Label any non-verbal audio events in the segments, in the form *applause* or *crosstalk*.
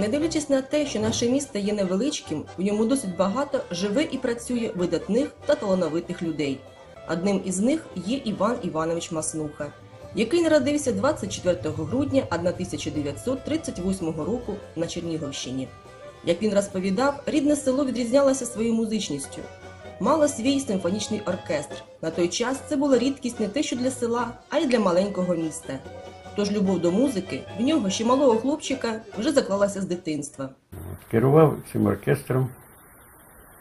Не дивлячись на те, що наше місто є невеличким, в ньому досить багато живе і працює видатних та талановитих людей. Одним із них є Іван Іванович Маснуха, який народився 24 грудня 1938 року на Чернігівщині. Як він розповідав, рідне село відрізнялося своєю музичністю. Мало свій симфонічний оркестр. На той час це була рідкість не те, що для села, а й для маленького міста. Тож любов до музики в нього ще малого хлопчика вже заклалася з дитинства. Керував цим оркестром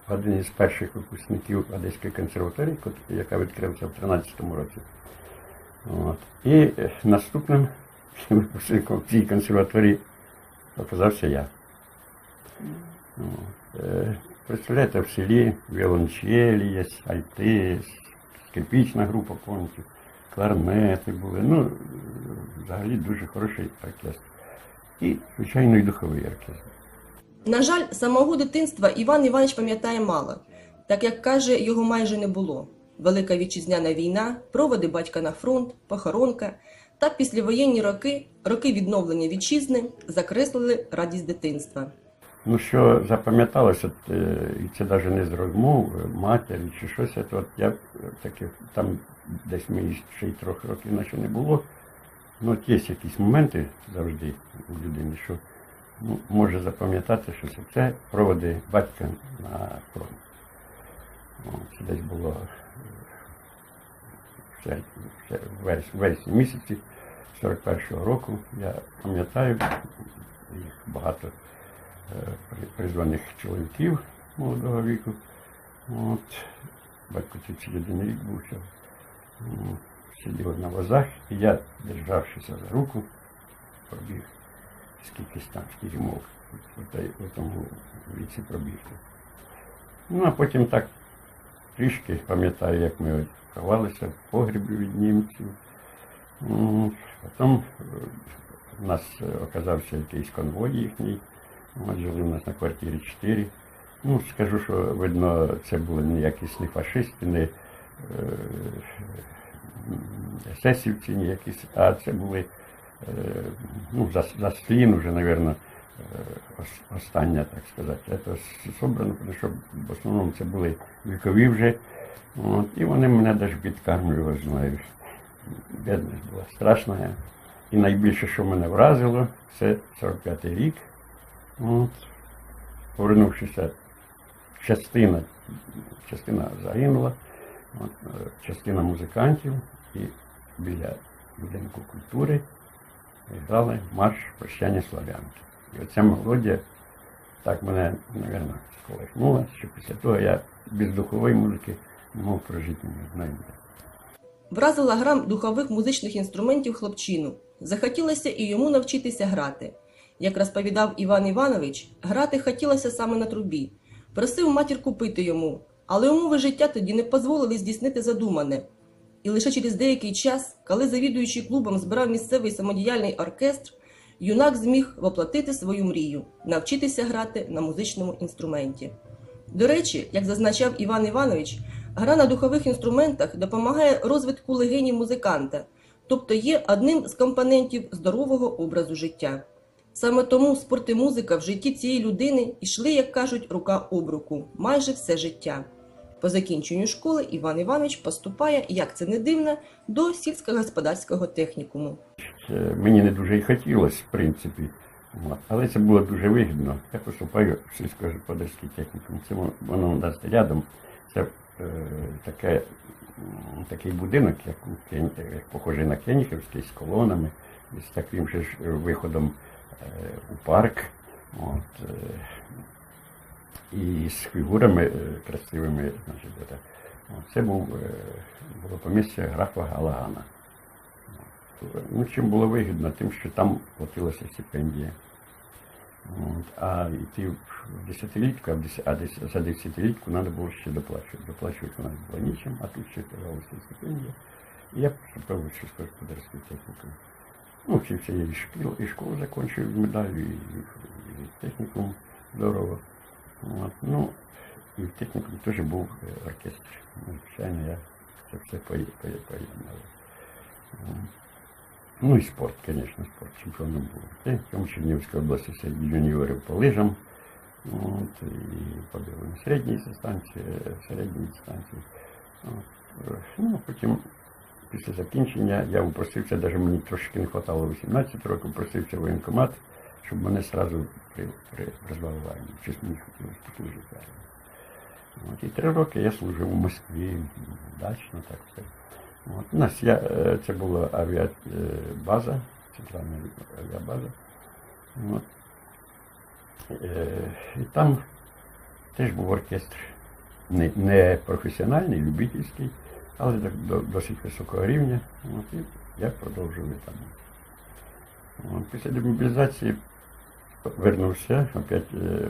один із перших випускників Одеської консерваторії, яка відкрилася в 13-му році. От. І е, наступним *laughs* випускником цій консерваторії оказався я. Е, Представляєте, в селі віолончелі є, альти, скрипічна група конків, кларнети були. Ну, взагалі дуже хороший оркестр. І, звичайно, і духовий оркестр. На жаль, самого дитинства Іван Іванович пам'ятає мало, так як каже, його майже не було. Велика вітчизняна війна, проводи батька на фронт, похоронка та післявоєнні роки, роки відновлення вітчизни закреслили радість дитинства. Ну, що запам'яталося, е, і це навіть не з розмов е, матері чи щось, от я таке, там десь мені ще й трьох років наче не було. Ну, от є якісь моменти завжди у людини, що ну, може запам'ятати, що це, проводи батька на фронт. Це десь було е, в сер- в вересні місяці 41-го року. Я пам'ятаю, їх багато е, призваних чоловіків молодого віку. От. Батько 31 рік був ще. Сидів на возах, і я, державшися за руку, пробіг скількись там, той- у тому віці пробігти. Ну, а потім так трішки пам'ятаю, як ми ховалися в погрібі від німців. Потім е, у нас е, оказався якийсь конвой їхній. От жили у нас на квартирі 4. Ну, скажу, що видно, це були не якісь не фашисти, не е, есесівці, ні якісь, а це були е, ну, за, за слін вже, мабуть, остання, так сказати. Це собрано, тому що в основному це були вікові вже. От, і вони мене навіть підкармлювали, знаю. Бідність була страшна. І найбільше, що мене вразило, це 45-й рік. От, повернувшися, частина, частина загинула, е, частина музикантів і біля будинку культури грали марш прощання славянки. І оця мелодія так мене, мабуть, сколихнула, що після того я без духової музики не мог прожити одної дня. Вразила гра духових музичних інструментів хлопчину. Захотілося і йому навчитися грати. Як розповідав Іван Іванович, грати хотілося саме на трубі. Просив матір купити йому, але умови життя тоді не дозволили здійснити задумане. І лише через деякий час, коли завідуючий клубом збирав місцевий самодіяльний оркестр, юнак зміг воплотити свою мрію навчитися грати на музичному інструменті. До речі, як зазначав Іван Іванович, гра на духових інструментах допомагає розвитку легенів музиканта, тобто є одним з компонентів здорового образу життя. Саме тому спорт і музика в житті цієї людини йшли, як кажуть, рука об руку майже все життя. По закінченню школи Іван Іванович поступає, як це не дивно, до сільськогосподарського технікуму. Е, Мені не дуже і хотілося, в принципі. Але це було дуже вигідно. Я поступаю в сільськогосподарський технікум. Це воно- у нас рядом. Це е, таке, такий будинок, як, у як похожий на Кенігівський, з колонами, з таким же ж виходом е, у парк. От, е, і з фігурами е, красивими. Значить, це, був, е, було помістя графа Галагана. Ну, чим було вигідно, тим, що там платилася стипендія. А йти в десятилітку, а, за десятилітку треба було ще доплачувати. Доплачувати у нас було нічим, а тут ще давалася стипендія. І я поступив в сільськогосподарський технікум. Ну, вчився я і школу, і школу закінчив з медаллю, і, і, і технікум здорово. От, ну, і в технікумі теж був е, оркестр. Ну, Звичайно, я це все поє- поє- поєднав. Ну і спорт, звісно, спорт, чемпіоном був. Ти в тому Чернігівській області серед юніорів по лижам. От, і побігли на середній дистанції, середній дистанції. От. Ну, потім, після закінчення, я упросився, навіть мені трошки не вистачало 18 років, просився в воєнкомат, щоб мене одразу при, при, призвали в армію. Щось. От, і три роки я служив у Москві, дачно так все. От, у нас я, е, це була авіабаза, центральна авіабаза. От. Е, І там теж був оркестр. Не, не професіональний, любительський, але до- до- досить високого рівня. От, і я продовжив там. Після демобілізації вернувся, опять е,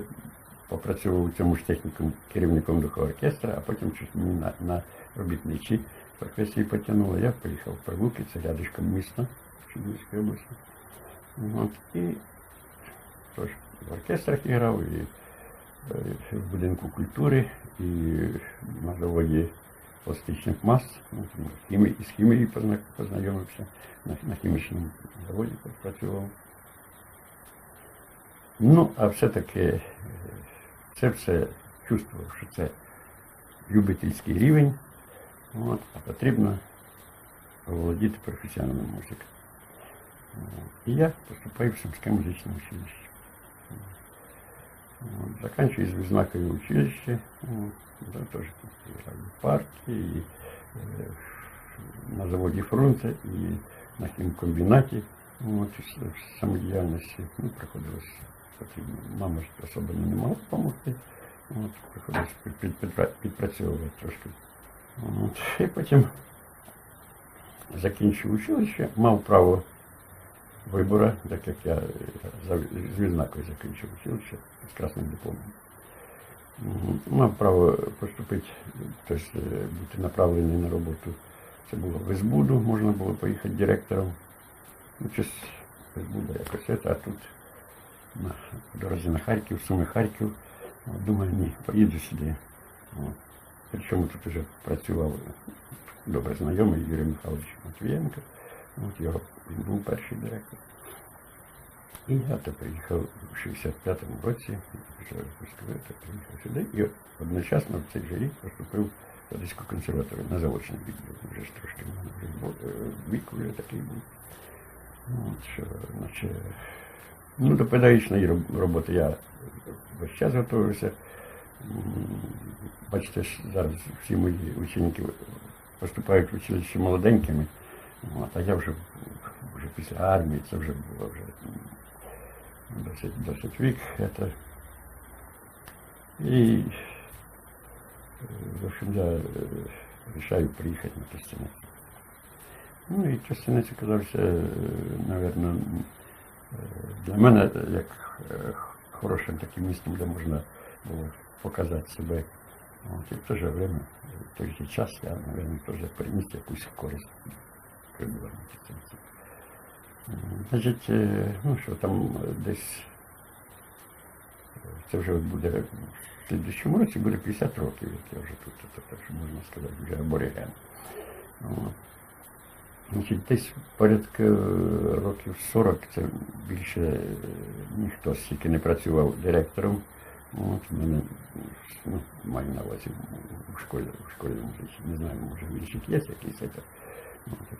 попрацював у цьому ж технікум керівником духового оркестра, а потім щось мені на, на робітничі професії потягнуло. Я поїхав в Прилуки, це рядишком міста Чернігівської області. От, і тож в оркестрах грав, і е, в будинку культури, і на заводі пластичних мас. Ну, там з хімі- з хімією позна- познайомився, на, на хімічному заводі працював. Ну, а все-таки е, це все чувствував, що це любительський рівень, от, а потрібно володіти професіональною музикою. І я поступаю в Сумське музичне училище. Вот, заканчиваю с Визнаковое училище. Вот, да, тоже там играли в парке, и э, на заводе фронта, и на хімкомбінаті. Вот, і с- в самодіяльності ну, приходилось потрібно. Мама ж особо не могла допомогти. От, приходилось під, під, підпра- підпрацьовувати трошки. От, і потім закінчив училище, мав право вибору, так як я е, з відзнакою закінчив училище з красним дипломом. Мав право поступити, тобто бути направлений на роботу. Це було в Ізбуду, можна було поїхати директором. Ну, щось в Ізбуда якось а тут на дорозі на Харків, Суми Харків. Думаю, ні, поїду сюди. Причому тут вже працював добре знайомий Юрій Михайлович Матвієнко. От він був перший директор. І я то приїхав у 65-му році, вже випускаю, приїхав сюди і одночасно в цей же рік поступив в Одеську консерваторію на заочний відділ. Вже ж трошки бу- е, вік вже такий був. От, що, наче, ну, до педагогічної роботи я весь час готувався. Бачите, зараз всі мої ученики поступають в училище молоденькими, от, а я вже, вже після армії, це вже було вже досить, досить вік. Это. І, е, в общем, я е, приїхати на Тростянець. Ну і Тростянець оказався, мабуть, для мене як е, хорошим таким містом, де можна було показати себе. От, і в те же время, в той же час я, мабуть, теж приніс якусь користь Значить, е, ну що там е, десь е, це вже буде в слідчому році буде 50 років, як я вже тут, що можна сказати, вже абориген. Значить, десь порядка років 40 це більше ніхто стільки не працював директором. От, мене, ну, маю на увазі у школі, у школі не знаю, може в інших є якийсь це.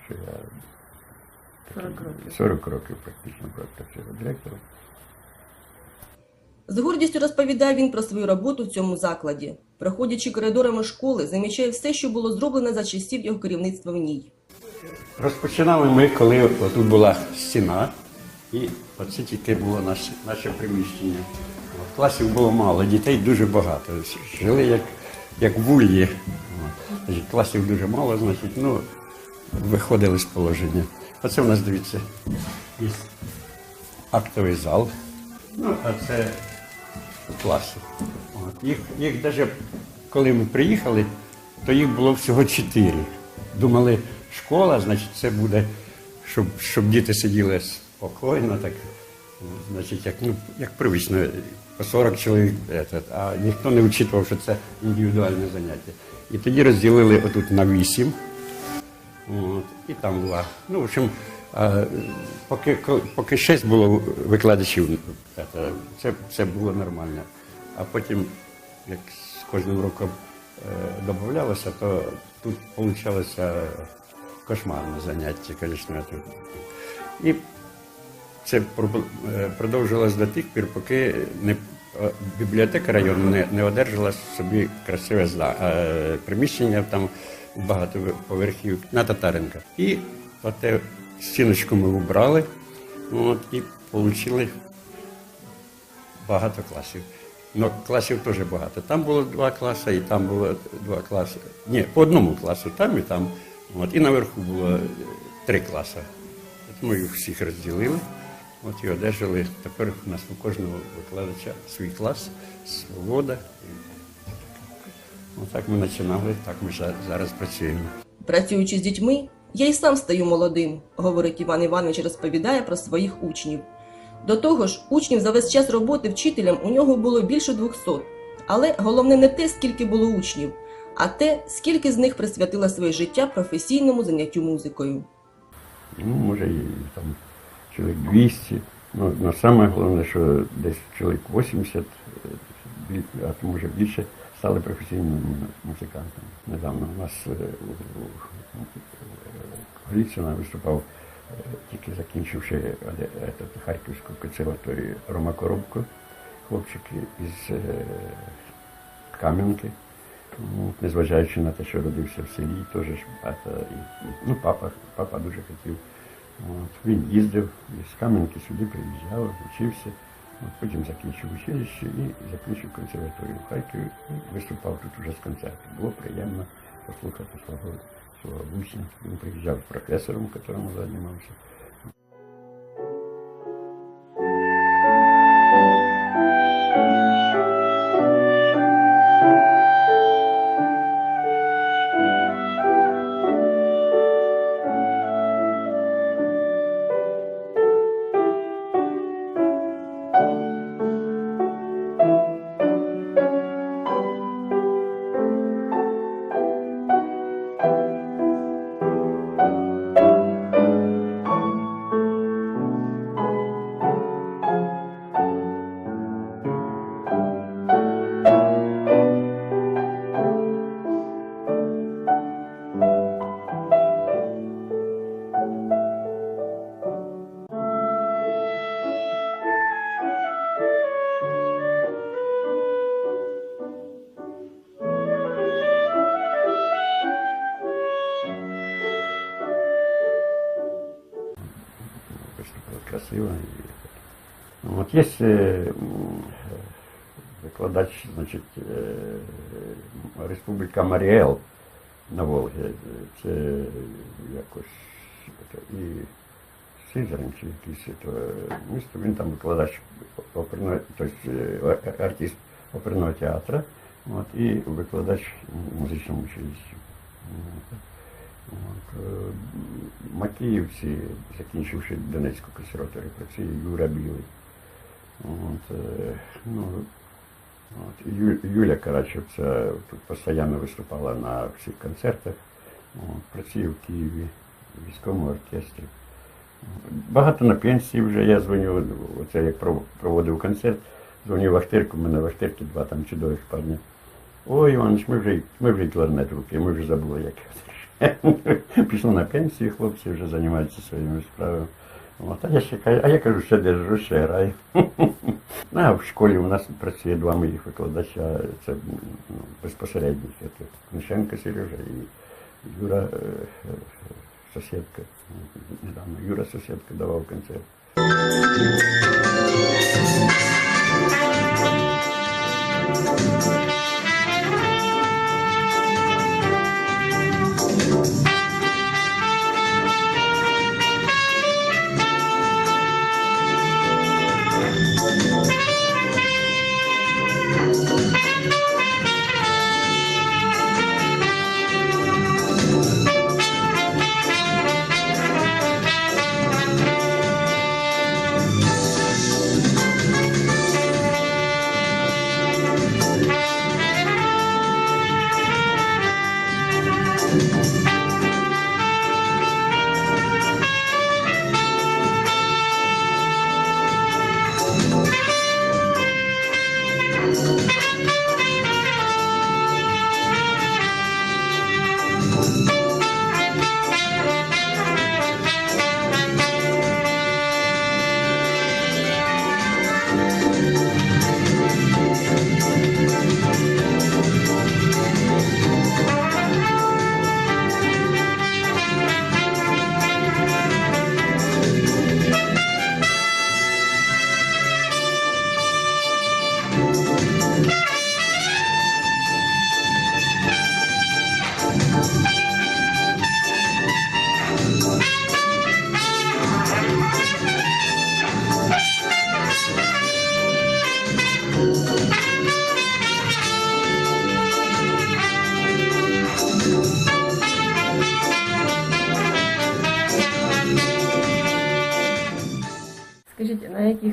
Що я 40 років. 40 років практично працював директором. З гордістю розповідає він про свою роботу в цьому закладі. Проходячи коридорами школи, замічає все, що було зроблено за часів його керівництва в ній. Розпочинали ми, коли тут була стіна, і оце тільки було наше, наше приміщення. Класів було мало, дітей дуже багато. Жили як, як в ульї. Класів дуже мало, значить, ну, виходили з положення. Оце у нас, дивіться, актовий зал. Ну, а це класи. От. Їх, їх навіть коли ми приїхали, то їх було всього чотири. Думали, школа, значить, це буде, щоб, щоб діти сиділи спокійно, так, значить, як, ну, як привично, по 40 чоловік, а ніхто не вчитував, що це індивідуальне заняття. І тоді розділили отут на вісім. От, і там два. Ну, в общем, А е, поки, поки шість було викладачів, це, це, це було нормально. А потім, як з кожним роком е, додавалося, то тут вийшло кошмарне заняття, звісно. І це е, продовжилось до тих пір, поки не, е, бібліотека району не, не одержала собі красиве е, приміщення там багато поверхів на Татаренка. І оте стіночку ми убрали от, і отримали багато класів. Ну, класів теж багато. Там було два класи, і там було два класи. Ні, по одному класу, там і там. От, і наверху було три класи. Ми їх всіх розділили. От і одержали. Тепер у нас у кожного викладача свій клас, свобода. Отак ми починали, так ми зараз працюємо. Працюючи з дітьми, я й сам стаю молодим, говорить Іван Іванович, розповідає про своїх учнів. До того ж, учнів за весь час роботи вчителем у нього було більше 200. Але головне не те, скільки було учнів, а те, скільки з них присвятило своє життя професійному заняттю музикою. Ну, може, і там чоловік 200. Ну, ну саме головне, що десь чоловік 80, е, а то може більше, стали професійними му- музикантами. Недавно у нас е, у- у- у Голіцина виступав, е, тільки закінчивши е, е, Харківську консерваторію Рома Коробко, хлопчик із е, Кам'янки. Ну, незважаючи на те, що родився в селі, теж і- ну, папа, папа дуже хотів. От, він їздив із Кам'янки сюди приїжджав, вчився, от, потім закінчив училище і закінчив консерваторію в Харкові і виступав тут уже з концертом. Було приємно послухати свого, свого учня. Він приїжджав з професором, якому займався. Є е, викладач, значить, е, Республіка Маріел на Волгі. Це якось і Сизрань чи якийсь то, е, місто, він там викладач оперного, тобто артист оперного театру, от, і викладач музичному училищі. От. Макіївці, закінчивши Донецьку консерваторію, працює Юра Білий. От, е, ну, от, Ю, Юля Карачевця тут постійно виступала на всіх концертах. От, працює в Києві, в військовому оркестрі. Багато на пенсії вже я дзвоню, оце як проводив концерт, дзвоню в Ахтирку, у мене в Ахтирці два там чудових парня. Ой, Іванович, ми вже, ми вже кларнет руки, ми вже забули, як. Пішли на пенсію, хлопці вже займаються своїми справами. От, а я ще кажу, а я кажу, ще держу, ще граю. *laughs* Ну, А в школі у нас працює два моїх викладача, це ну, безпосередньо. Це Книшенко Сережа і Юра е, е. Недавно Юра сусідка давав концерт.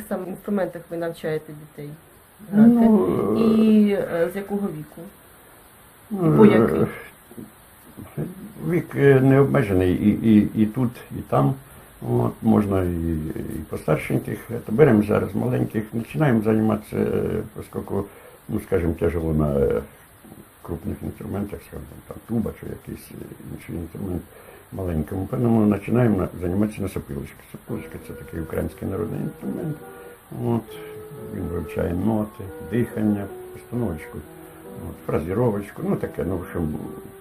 Саме інструментах ви навчаєте дітей грати? Ну, І е, з якого віку? Ну, По яких? е, Вік е, не обмежений і, і, і тут, і там. От, можна і, і постаршеньких. Це беремо зараз маленьких, починаємо займатися, е, оскільки, ну, скажімо, тяжело на е, крупних інструментах, скажімо, там туба чи якийсь е, інший інструмент маленькому. Тому починаємо на- займатися на сопілочці. Сопілочка це такий український народний інструмент. От, він вивчає ноти, дихання, постановочку, от, фразіровочку, ну таке, ну, в общем,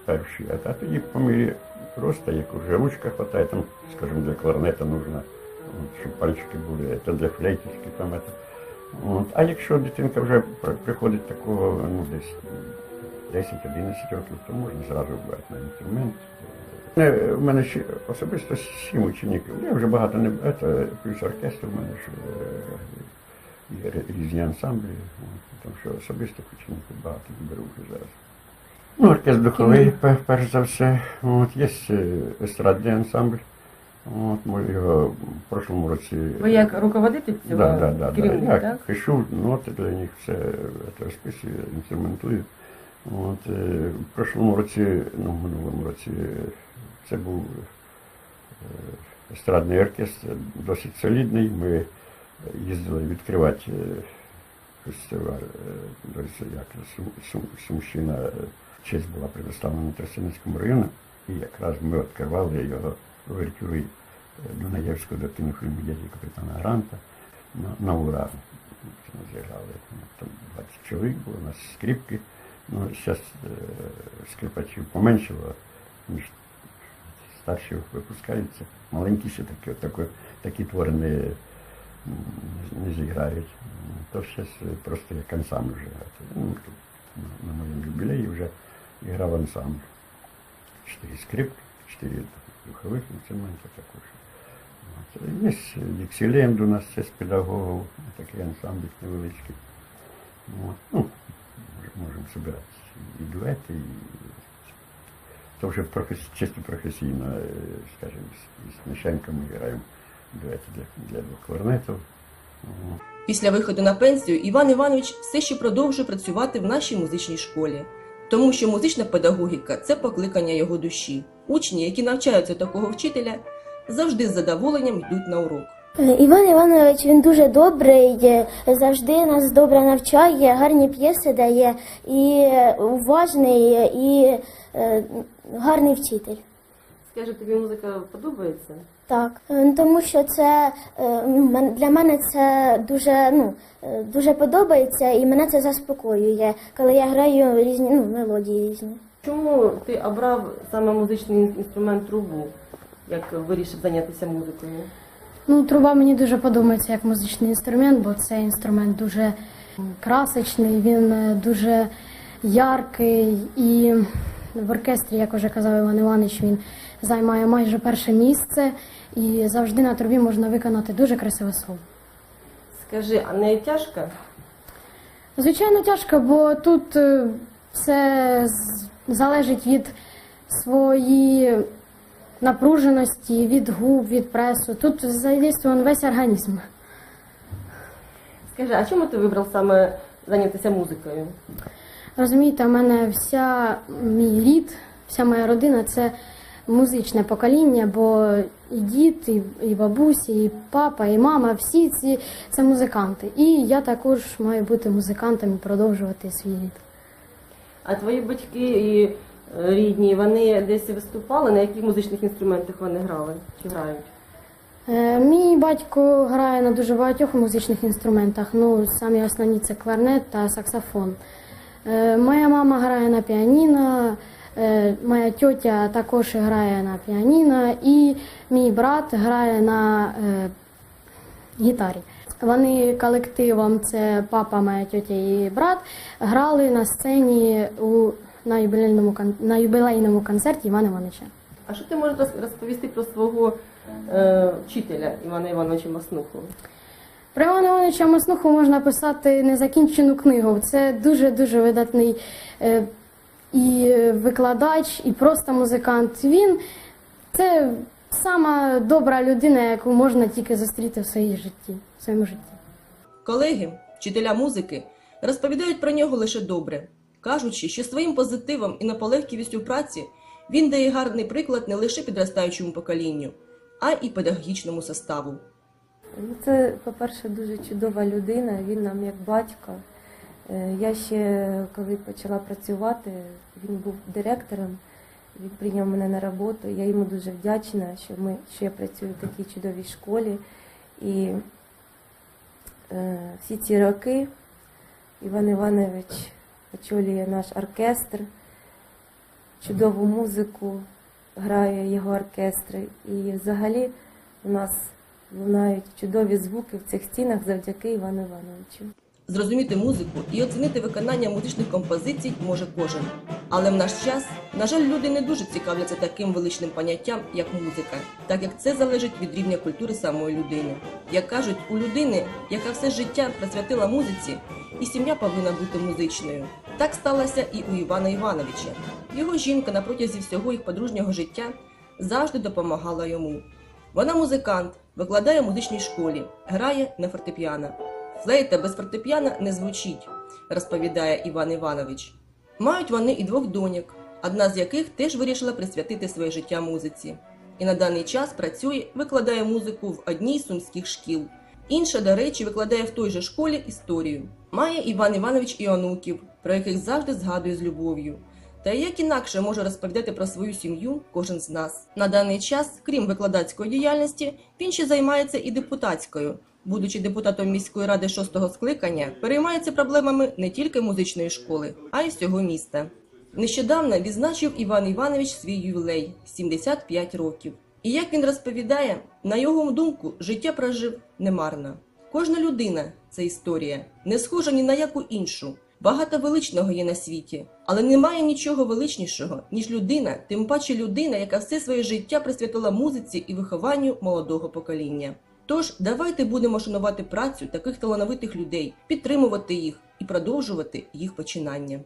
перші. А, тоді по мірі просто, як вже ручка хватає, там, скажімо, для кларнета нужно, от, щоб пальчики були, це для флейточки, там, это. От. А якщо дитинка вже приходить такого, ну, десь 10-11 років, то можна зразу брати на інструмент. Е, У мене ще особисто сім учнів. Я вже багато не це, плюс оркестр у мене ж е, є різні ансамблі, тому що особистих учнів багато не беру вже зараз. Ну, оркестр духовий, перш за все. От, є е, естрадний ансамбль. От, ми його в прошлому році. Ви як руководитель цього Да, да, да, да. Я так? пишу ноти для них, все це розписую, інструментую. От, е, в прошлому році, ну, в минулому році, е, це був е, естрадний оркестр, досить солідний. Ми їздили відкривати е, фестиваль, е, як Сум- Сум- Сумщина. е, Честь була предоставлена Тростянецькому району, і якраз ми відкривали його увертюри Дунаєвського до кінофільму дяді капітана Гранта на, на ура. Ми зіграли ну, там 20 чоловік було, у нас скрипки. Ну, зараз е, скрипачів поменшало, ніж старші випускаються. Маленькі ще такі, такі, такі твори не, не зіграють. То зараз просто як ансамбль вже грати. Ну, на, моєму юбілеї вже грав ансамбль. Чотири скрипки, чотири духових інструмента також. Є Діксіленд у нас ще з педагогів, такий ансамбль невеличкий. Ну, можемо збирати і дуети, і то вже професі... чисто професійно, скажімо, з, з Мішенко ми граємо дуети для, для двох кларнетів. Після виходу на пенсію Іван Іванович все ще продовжує працювати в нашій музичній школі, тому що музична педагогіка це покликання його душі. Учні, які навчаються такого вчителя, завжди з задоволенням йдуть на урок. Е, Іван Іванович він дуже добрий, е, завжди нас добре навчає, гарні п'єси дає і е, уважний, і гарний вчитель. Скажи, тобі музика подобається? Так, Е, тому що це е, ну, для мене це дуже ну е, дуже подобається, і мене це заспокоює, коли я граю різні ну, мелодії різні. Чому ти обрав саме музичний інструмент трубу, як вирішив зайнятися музикою? Ну, труба мені дуже подобається як музичний інструмент, бо цей інструмент дуже красочний, він дуже яркий. І в оркестрі, як вже казав Іван Іванович, він займає майже перше місце. І завжди на трубі можна виконати дуже красиве слово. Скажи, а не тяжко? Звичайно, тяжко, бо тут е, все залежить від своєї напруженості, від губ, від пресу. Тут задействован весь організм. Скажи, а чому ти вибрав саме зайнятися музикою? Розумієте, у мене вся мій рід, вся моя родина це музичне покоління, бо і дід, і, і бабусі, і папа, і мама, всі ці це музиканти. І я також маю бути музикантом і продовжувати свій рід. А твої батьки і е, рідні, вони десь виступали? На яких музичних інструментах вони грали чи грають? Е, Мій батько грає на дуже багатьох музичних інструментах. Ну, самі основні це кларнет та саксофон. Е, Моя мама грає на піаніно, е, моя тьотя також грає на піаніно, і мій брат грає на е, гітарі. Вони колективом, це папа, моя тьотя і брат, грали на сцені у, на, юбілейному, на юбілейному концерті Івана Івановича. А що ти можеш розповісти про свого е, вчителя Івана Івановича Маснуху? Про Івана Івановича Маснуху можна писати незакінчену книгу. Це дуже-дуже видатний е, і викладач, і просто музикант. Він це Сама добра людина, яку можна тільки зустріти в своїй житті, в своєму житті. Колеги, вчителя музики, розповідають про нього лише добре, кажучи, що своїм позитивом і наполегкістю праці він дає гарний приклад не лише підростаючому поколінню, а й педагогічному составу. Ну, Це, по-перше, дуже чудова людина, він нам як батько. Е, Я ще коли почала працювати, він був директором, він прийняв мене на роботу. Я йому дуже вдячна, що, ми, що я працюю в такій чудовій школі. І е, всі ці роки Іван Іванович очолює наш оркестр, чудову музику грає його оркестр. І взагалі у нас лунають чудові звуки в цих стінах завдяки Івану Івановичу. Зрозуміти музику і оцінити виконання музичних композицій може кожен. Але в наш час, на жаль, люди не дуже цікавляться таким величним поняттям, як музика, так як це залежить від рівня культури самої людини. Як кажуть, у людини, яка все життя присвятила музиці, і сім'я повинна бути музичною. Так сталося і у Івана Івановича. Його жінка на протязі всього їх подружнього життя завжди допомагала йому. Вона музикант, викладає в музичній школі, грає на фортепіано. Флейта без фортепіано не звучить, розповідає Іван Іванович. Мають вони і двох доньок, одна з яких теж вирішила присвятити своє життя музиці. І на даний час працює, викладає музику в одній з сумських шкіл. Інша, до речі, викладає в той же школі історію. Має Іван Іванович і онуків, про яких завжди згадує з любов'ю. Та як інакше може розповідати про свою сім'ю кожен з нас. На даний час, крім викладацької діяльності, він ще займається і депутатською. Будучи депутатом міської ради шостого скликання, переймається проблемами не тільки музичної школи, а й всього міста. Нещодавно відзначив Іван Іванович свій ювілей 75 років. І як він розповідає, на його думку, життя прожив немарно. Кожна людина це історія, не схожа ні на яку іншу. Багато величного є на світі, але немає нічого величнішого, ніж людина, тим паче людина, яка все своє життя присвятила музиці і вихованню молодого покоління. Тож давайте будемо шанувати працю таких талановитих людей, підтримувати їх і продовжувати їх починання.